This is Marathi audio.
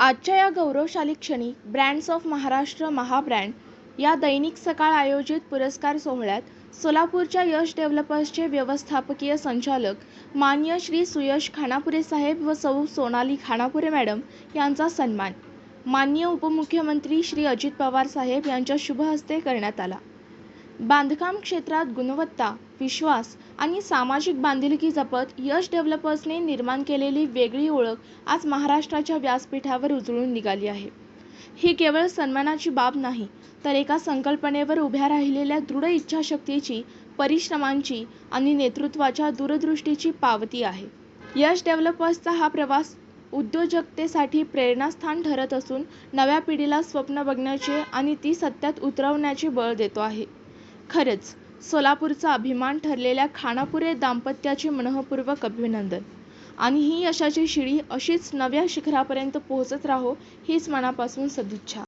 आजच्या या गौरवशाली क्षणी ब्रँड्स ऑफ महाराष्ट्र महाब्रँड या दैनिक सकाळ आयोजित पुरस्कार सोहळ्यात सोलापूरच्या यश डेव्हलपर्सचे व्यवस्थापकीय संचालक मान्य श्री सुयश खानापुरे साहेब व सौ सोनाली खानापुरे मॅडम यांचा सन्मान. माननीय उपमुख्यमंत्री श्री अजित पवार साहेब यांच्या शुभ हस्ते करण्यात आला. बांधकाम क्षेत्रात गुणवत्ता विश्वास आणि सामाजिक बांधिलकी जपत यश डेव्हलपर्सने निर्माण केलेली वेगळी ओळख आज महाराष्ट्राच्या व्यासपीठावर उजळून निघाली आहे. ही केवळ सन्मानाची बाब नाही तर एका संकल्पनेवर उभ्या राहिलेल्या दृढ इच्छाशक्तीची परिश्रमांची आणि नेतृत्वाच्या दूरदृष्टीची पावती आहे. यश डेव्हलपर्सचा हा प्रवास उद्योजकतेसाठी प्रेरणास्थान ठरत असून नव्या पिढीला स्वप्न बघण्याचे आणि ती सत्यात उतरवण्याचे बळ देतो आहे. खरंच सोलापूरचा अभिमान ठरलेल्या खानापुरे दाम्पत्याचे मनःपूर्वक अभिनंदन. आणि ही यशाची शिडी अशीच नव्या शिखरापर्यंत पोहोचत राहो हीच मनापासून सदिच्छा.